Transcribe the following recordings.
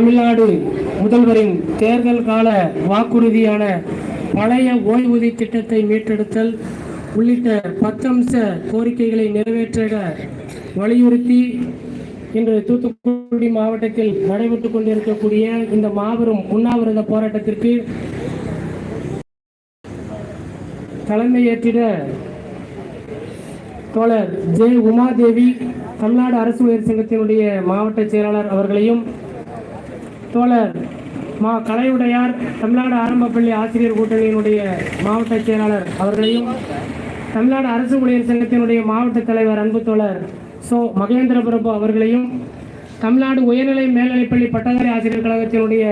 தமிழ்நாடு முதல்வரின் தேர்தல் கால வாக்குறுதியான பழைய ஓய்வூதிய திட்டத்தை மீட்டெடுத்தல் உள்ளிட்ட பத்தம்ச கோரிக்கைகளை நிறைவேற்ற வலியுறுத்தி இன்று தூத்துக்குடி மாவட்டத்தில் நடைபெற்றுக் கொண்டிருக்கக்கூடிய இந்த மாபெரும் உண்ணாவிரத போராட்டத்திற்கு தலைமையேற்றிட தோழர் ஜே உமாதேவி தமிழ்நாடு அரசு உயர் சங்கத்தினுடைய மாவட்ட செயலாளர் அவர்களையும் தோழர் மா கலையுடையார் தமிழ்நாடு ஆரம்ப பள்ளி ஆசிரியர் கூட்டணியினுடைய மாவட்ட செயலாளர் அவர்களையும் தமிழ்நாடு அரசு ஊழியர் சங்கத்தினுடைய மாவட்ட தலைவர் அன்பு தோழர் சோ மகேந்திர பிரபு அவர்களையும் தமிழ்நாடு உயர்நிலை மேல்நிலைப்பள்ளி பட்டதாரி ஆசிரியர் கழகத்தினுடைய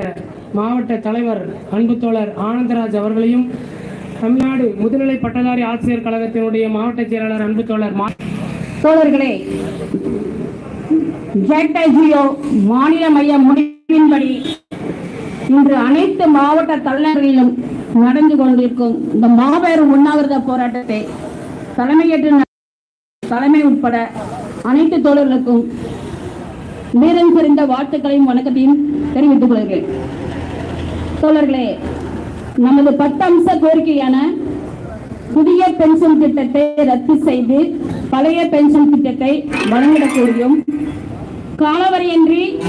மாவட்ட தலைவர் அன்பு தோழர் ஆனந்தராஜ் அவர்களையும் தமிழ்நாடு முதுநிலை பட்டதாரி ஆசிரியர் கழகத்தினுடைய மாவட்ட செயலாளர் அன்பு தோழர் மா தோழர்களே ஜெட்ஐஜிஓ மாநில மைய முடிவின்படி இன்று அனைத்து மாவட்ட தலைநகரிலும் நடந்து கொண்டிருக்கும் இந்த மாபெரும் உண்ணாவிரத போராட்டத்தை தலைமையேற்று தலைமை உட்பட அனைத்து தோழர்களுக்கும் வீரம் சிறந்த வாழ்த்துக்களையும் வணக்கத்தையும் தெரிவித்துக் கொள்கிறேன். தோழர்களே நமது பத்து அம்ச கோரிக்கையான புதிய பென்ஷன் திட்டத்தை ரத்து செய்து பழைய பென்ஷன் திட்டத்தை வழங்கிடக்கூடியும் காலவரையின்றி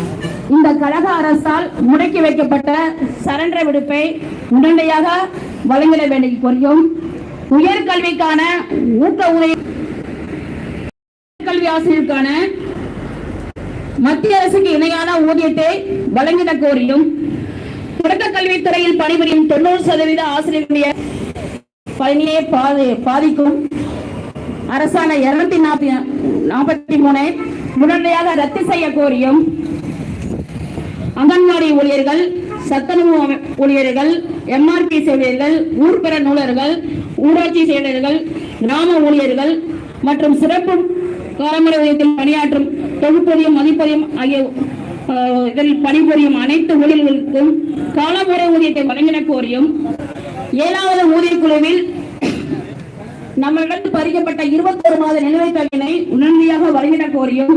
இந்த கழக அரசால் முடக்கி வைக்கப்பட்ட சரண்டர் விடுப்பை உடனடியாக வழங்கிட வேண்டிய கோரியும். உயர்கல்விக்கான ஊக்க உதவி கல்வி ஆசிரியருக்கான மத்திய அரசுக்கு இணையான ஊதியத்தை வழங்கிட கோரியும். தொடக்க கல்வித்துறையில் பணிபுரியும் தொண்ணூறு சதவீத ஆசிரியர்களுடைய பணியை பாதி- பாதிக்கும். அரசாணை இருநூத்தி நாற்பத்தி நாற்பத்தி மூணு உடனடியாக ரத்து செய்ய கோரியும் அங்கன்வாடி ஊழியர்கள் சத்துணவு ஊழியர்கள் எம்ஆர்பி ஊழியர்கள் ஊர்பெற நூலர்கள் ஊராட்சி செயலர்கள் கிராம ஊழியர்கள் மற்றும் சிறப்பு காலமுறை ஊதியத்தில் பணியாற்றும் தொகுப்பதியும் மதிப்பதியம் ஆகிய இதில் பணிபுரியும் அனைத்து ஊழியர்களுக்கும் காலமுறை ஊதியத்தை வழங்கின கோரியும் ஏழாவது ஊதிய குழுவில் நம்மளிடத்து பறிக்கப்பட்ட இருபத்தொரு மாத நிலுவைத் தொகையினை உடனடியாக வழங்கிட கோரியும்.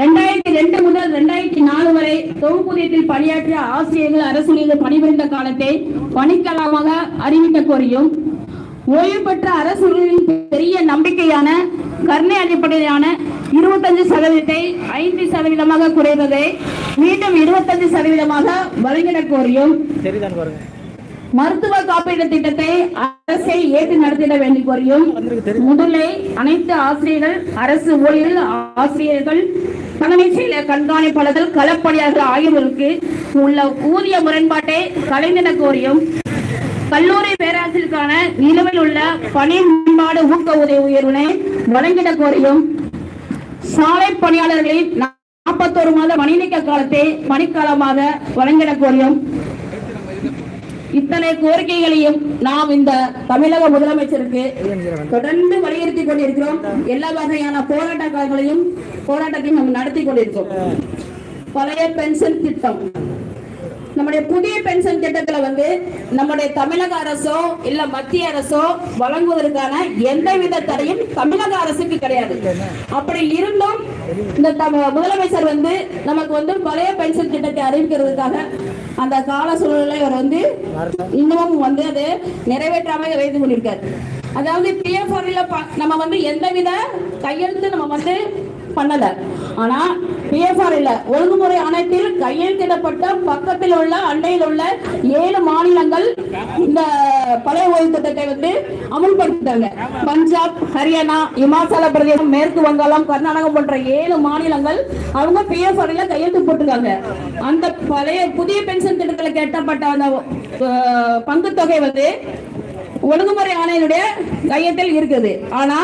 ரெண்டாயிரத்தி ரெண்டு முதல் ரெண்டாயிரத்தி நாலு வரை தொகுப்பூதியத்தில் பணியாற்றிய ஆசிரியர்கள் அரசு பணிபுரிந்த காலத்தை பணிக்கலாமாக அறிவிக்க கோரியும். ஓய்வு பெற்ற அரசு பெரிய நம்பிக்கையான கருணை அடிப்படையிலான இருபத்தஞ்சு சதவீதத்தை ஐந்து சதவீதமாக குறைவதை மீண்டும் இருபத்தஞ்சு சதவீதமாக வழங்கிட கோரியும். மருத்துவ காப்பீடு திட்டத்தை அரசை ஏற்று நடத்திட வேண்டி கோரியும். முதலை அனைத்து ஆசிரியர்கள் அரசு ஊழியர்கள் ஆசிரியர்கள் தலைமை கண்காணிப்பாளர்கள் களப்பணியாளர்கள் ஆகியோருக்கு உள்ள ஊதிய முரண்பாட்டை கலைந்திட கோரியும். கல்லூரி பேராசிரியருக்கான நிலுவையில் உள்ள பணி மேம்பாடு ஊக்க உதவி உயர்வினை வழங்கிட கோரியும். சாலை பணியாளர்களின் நாற்பத்தோரு மாத மணிநீக்க காலத்தை பணிக்காலமாக வழங்கிட கோரியும். இத்தனை கோரிக்கைகளையும் நாம் இந்த தமிழக முதலமைச்சருக்கு தொடர்ந்து வலியுறுத்தி கொண்டிருக்கிறோம். எல்லா வகையான போராட்டங்களையும் போராட்டத்தையும் நாம் நடத்தி கொண்டிருக்கிறோம் பழைய பென்ஷன் திட்டம். நம்முடைய புதிய பென்ஷன் திட்டத்துல வந்து நம்முடைய தமிழக அரசோ இல்ல மத்திய அரசோ வழங்குவதற்கான எந்தவித தடையும் தமிழக அரசுக்கு கிடையாது. அப்படி இருந்தும் இந்த முதலமைச்சர் வந்து நமக்கு வந்து பழைய பென்ஷன் திட்டத்தை அறிவிக்கிறதுக்காக அந்த கால சூழ்நிலை அவர் வந்து இன்னமும் வந்து அது நிறைவேற்றாம வைத்து கொண்டிருக்காரு. அதாவது பிஎஃப் நம்ம வந்து எந்தவித கையெழுத்து நம்ம வந்து பண்ணல. ஆனா பிஎஃப்ஆர் இல்ல ஒழுங்குமுறை ஆணையத்தில் கையெழுத்திடப்பட்ட பக்கத்தில் உள்ள அண்டையில் உள்ள ஏழு மாநிலங்கள் இந்த பழைய ஓய்வு திட்டத்தை வந்து அமுல்படுத்திட்டாங்க. பஞ்சாப் ஹரியானா இமாச்சல பிரதேசம் மேற்கு வங்காளம் கர்நாடகம் போன்ற ஏழு மாநிலங்கள் அவங்க பிஎஃப்ஆர் கையெழுத்து போட்டிருக்காங்க. அந்த பழைய புதிய பென்ஷன் திட்டத்தில் கேட்டப்பட்ட அந்த பங்கு தொகை வந்து ஒழுங்குமுறை ஆணையனுடைய கையத்தில் இருக்குது. ஆனா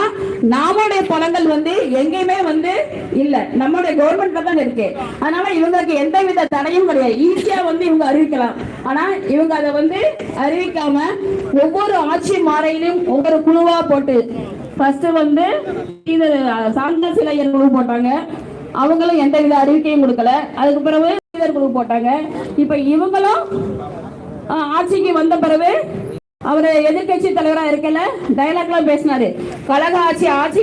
நாமுடைய பணங்கள் வந்து எங்கேயுமே வந்து இல்ல. நம்மளுடைய கவர்மெண்ட்ல தான் இருக்கு. அதனால இவங்களுக்கு எந்த வித தடையும் கிடையாது. ஈஸியா வந்து இவங்க அறிவிக்கலாம். ஆனா இவங்க அதை வந்து அறிவிக்காம ஒவ்வொரு ஆட்சி மாறையிலும் ஒவ்வொரு குழுவா போட்டு ஃபர்ஸ்ட் வந்து இது சாந்த சிலையர் குழு போட்டாங்க. அவங்களும் எந்த வித அறிவிக்கையும் கொடுக்கல. அதுக்கு பிறகு குழு போட்டாங்க. இப்ப இவங்களும் ஆட்சிக்கு வந்த பிறகு அவர் எதிர்கட்சி தலைவரா இருக்கல டயலாக்லாம் பேசினாரு. கழக ஆட்சி ஆட்சி